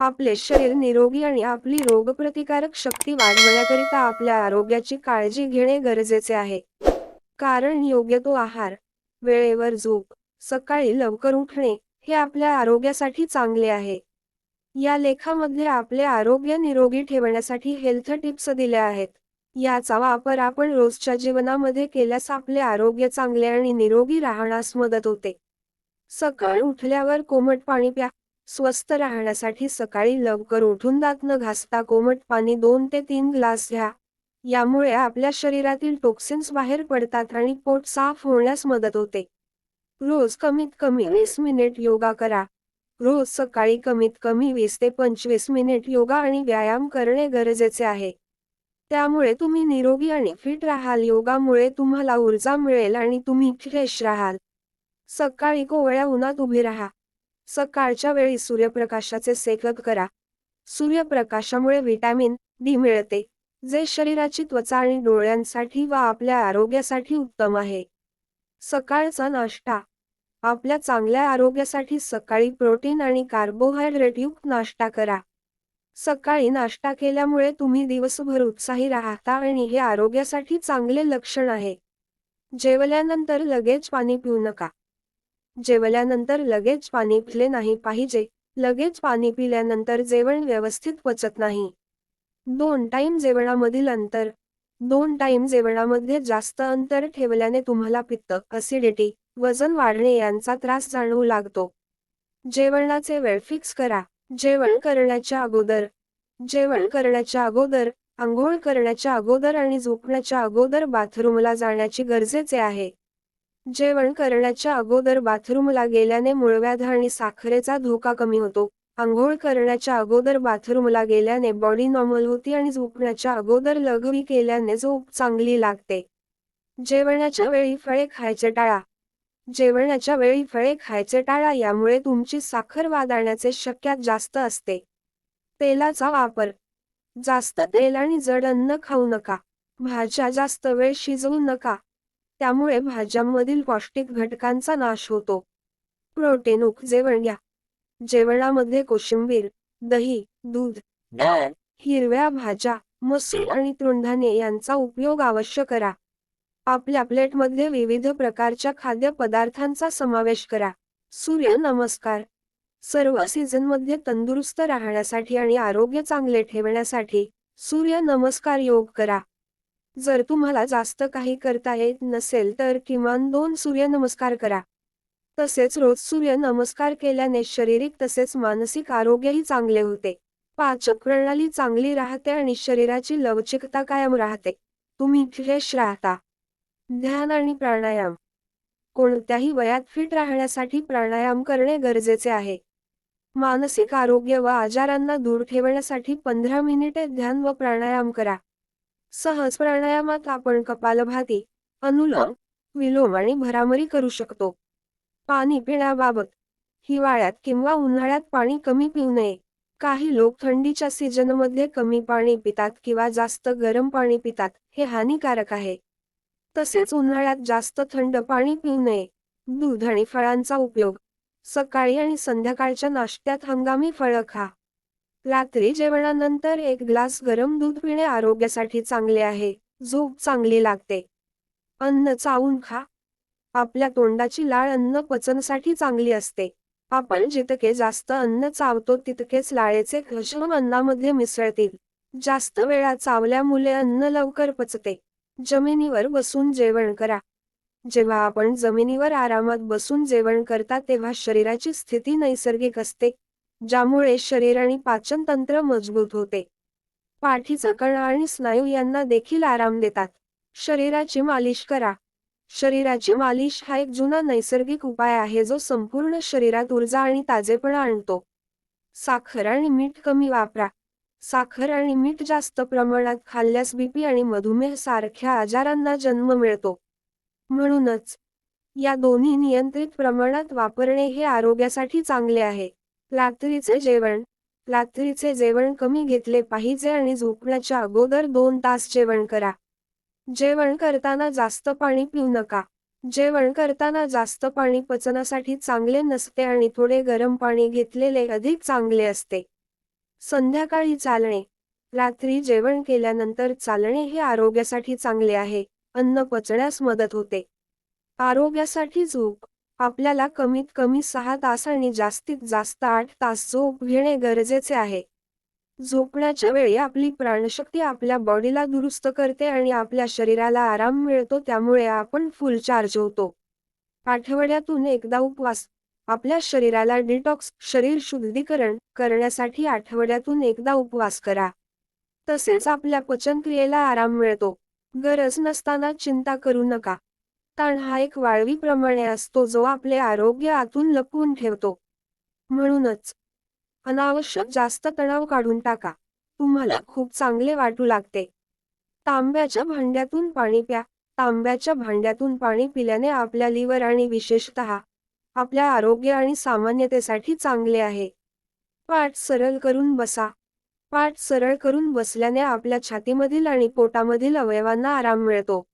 आपले शरीर निरोगी आणि आपली रोगप्रतिकारक शक्ती वाढवण्याकरिता आपल्या आरोग्याची काळजी घेणे गरजेचे आहे. कारण योग्य तो आहार वेळेवर झोप सकाळी लवकर उठणे हे आपल्या आरोग्यासाठी चांगले आहे. या लेखामध्ये आपले आरोग्य निरोगी ठेवण्यासाठी हेल्थ टिप्स दिल्या आहेत. याचा वापर आपण रोजच्या जीवनामध्ये केल्यास आपले आरोग्य चांगले आणि निरोगी राहण्यास मदत होते. सकाळ उठल्यावर कोमट पाणी प्या स्वस्थ राहण्यासाठी सकाळी लवकर उठून दात न घासता कोमट पाणी दोन ते तीन ग्लास घ्या. यामुळे आपल्या शरीरातील टॉक्सिन्स बाहेर पडतात आणि पोट साफ होण्यास मदत होते. रोज कमीत कमी वीस मिनिट योगा करा. रोज सकाळी कमीत कमी वीस ते पंचवीस मिनिट योगा आणि व्यायाम करणे गरजेचे आहे. त्यामुळे तुम्ही निरोगी आणि फिट राहाल. योगामुळे तुम्हाला ऊर्जा मिळेल आणि तुम्ही फ्रेश राहाल. सकाळी कोवळ्या उन्हात उभी राहा. सकाळच्या वेळी सूर्यप्रकाशाचे सेकक करा. सूर्यप्रकाशामुळे व्हिटॅमिन डी मिळते जे शरीराची त्वचा आणि डोळ्यांसाठी व आपल्या आरोग्यासाठी उत्तम आहे. सकाळचा नाश्ता. आपल्या चांगल्या आरोग्यासाठी सकाळी प्रोटीन आणि कार्बोहायड्रेटयुक्त नाश्ता करा. सकाळी नाश्ता केल्यामुळे तुम्ही दिवसभर उत्साही राहता आणि हे आरोग्यासाठी चांगले लक्षण आहे. जेवल्यानंतर लगेच पाणी पिऊ नका. जेवल्यानंतर लगेच पाणी पिले नाही पाहिजे. लगेच पाणी पिल्यानंतर जेवण व्यवस्थित पचत नाही. दोन टाइम जेवणामधील अंतर. दोन टाइम जेवणामध्ये जास्त अंतर ठेवल्याने तुम्हाला पित्त असिडिटी वजन वाढणे यांचा त्रास जाणवू लागतो. जेवणाचे वेळ फिक्स करा. जेवण करण्याच्या अगोदर. जेवण करण्याच्या अगोदर आंघोळ करण्याच्या अगोदर आणि झोपण्याच्या अगोदर बाथरूमला जाण्याची गरजेचे आहे. जेवण करण्याच्या अगोदर बाथरूमला गेल्याने मुळव्याध आणि साखरेचा धोका कमी होतो. आंघोळ करण्याच्या अगोदर बाथरूमला गेल्याने बॉडी नॉर्मल होती आणि झोपण्याच्या अगोदर लघवी केल्याने झोप चांगली लागते. जेवणाच्या वेळी फळे खायचे टाळा. जेवणाच्या वेळी फळे खायचे टाळा यामुळे तुमची साखर वादाण्याचे शक्यता जास्त असते. तेलाचा वापर. जास्त तेल आणि जड अन्न खाऊ नका. भाज्या जास्त वेळ शिजवू नका. त्यामुळे भाज्यांमधील पौष्टिक घटकांचा नाश होतो. प्रोटीन जेवण घ्या जेवणामध्ये कोशिंबीर दही दूध डाळ हिरव्या भाज्या मसूर आणि तृणधान्ये यांचा उपयोग अवश्य करा. आपल्या प्लेटमध्ये विविध प्रकारच्या खाद्यपदार्थांचा समावेश करा. सूर्य नमस्कार. सर्व सीझनमध्ये तंदुरुस्त राहण्यासाठी आणि आरोग्य चांगले ठेवण्यासाठी सूर्य नमस्कार योग करा. जर तुम्हाला जास्त काही करता येत नसेल तर किमान दोन सूर्यनमस्कार करा. तसेच रोज सूर्य नमस्कार केल्याने शारीरिक तसेच मानसिक आरोग्यही चांगले होते. पाचक प्रणाली चांगली राहते आणि शरीराची लवचिकता कायम राहते. तुम्ही फ्रेश राहता. ध्यान आणि प्राणायाम. कोणत्याही वयात फिट राहण्यासाठी प्राणायाम करणे गरजेचे आहे. मानसिक आरोग्य व आजारांना दूर ठेवण्यासाठी पंधरा मिनिटे ध्यान व प्राणायाम करा. सहज प्राणायामात आपण कपालभाती अनुलोम विलोम आणि भरामरी करू शकतो. पाणी पिण्याबाबत हिवाळ्यात किंवा उन्हाळ्यात पाणी कमी पिऊ नये. काही लोक थंडीच्या सीजनमध्ये कमी पाणी पितात किंवा जास्त गरम पाणी पितात हे हानिकारक आहे. तसेच उन्हाळ्यात जास्त थंड पाणी पिऊ नये. दूध आणि फळांचा उपयोग. सकाळी आणि संध्याकाळच्या नाश्त्यात हंगामी फळं खा. रात्री जेवणानंतर एक ग्लास गरम दूध पिणे आरोग्यासाठी चांगले आहे. झोप चांगली लागते. अन्न चावून खा. आपल्या तोंडाची लाळ अन्न पचनसाठी चांगली असते. आपण जितके जास्त अन्न चावतो तितकेच लाळेचे घशम अन्नामध्ये मिसळतील. जास्त वेळा चावल्यामुळे अन्न लवकर पचते. जमिनीवर बसून जेवण करा. जेव्हा आपण जमिनीवर आरामात बसून जेवण करता तेव्हा शरीराची स्थिती नैसर्गिक असते. ज्यामुळे शरीर आणि पाचन तंत्र मजबूत होते. पाठीचा कणा आणि स्नायू यांना देखील आराम देतात. शरीराची मालिश करा. शरीराची मालिश हा एक जुना नैसर्गिक उपाय आहे जो संपूर्ण शरीरात ऊर्जा आणि ताजेपणा आणतो. साखर आणि मीठ कमी वापरा. साखर आणि मीठ जास्त प्रमाणात खाल्ल्यास बीपी आणि मधुमेह सारख्या आजारांना जन्म मिळतो. म्हणूनच या दोन्ही नियंत्रित प्रमाणात वापरणे हे आरोग्यासाठी चांगले आहे. रात्रीचे जेवण. रात्रीचे जेवण कमी घेतले पाहिजे आणि झोपण्याच्या अगोदर दोन तास जेवण करा. जेवण करताना जास्त पाणी पिऊ नका. जेवण करताना जास्त पाणी पचनासाठी चांगले नसते आणि थोडे गरम पाणी घेतलेले अधिक चांगले असते. संध्याकाळी चालणे. रात्री जेवण केल्यानंतर चालणे हे आरोग्यासाठी चांगले आहे. अन्न पचण्यास मदत होते. आरोग्यासाठी झोप. आपल्याला कमीत कमी सहा तास आणि जास्तीत जास्त आठ तास झोप घेणे गरजेचे आहे. झोपण्याच्या वेळी आपली प्राणशक्ती आपल्या बॉडीला दुरुस्त करते आणि आपल्या शरीराला आराम मिळतो त्यामुळे आपण फुल चार्ज होतो. आठवड्यातून एकदा उपवास आपल्या शरीराला डिटॉक्स शरीर शुद्धीकरण करण्यासाठी आठवड्यातून एकदा उपवास करा. तसेच आपल्या पचनक्रियेला आराम मिळतो. गरज नसताना चिंता करू नका. ताण हा एक वाळवीप्रमाणे असतो जो आपले आरोग्य आतून लपवून ठेवतो. म्हणूनच अनावश्यक जास्त तणाव काढून टाका. तुम्हाला खूप चांगले वाटू लागते. तांब्याच्या भांड्यातून पाणी प्या. तांब्याच्या भांड्यातून पाणी पिल्याने आपल्या लिव्हर आणि विशेषतः आपल्या आरोग्य आणि सामान्यतेसाठी चांगले आहे. पाठ सरळ करून बसा. पाठ सरळ करून बसल्याने आपल्या छातीमधील आणि पोटामधील अवयवांना आराम मिळतो.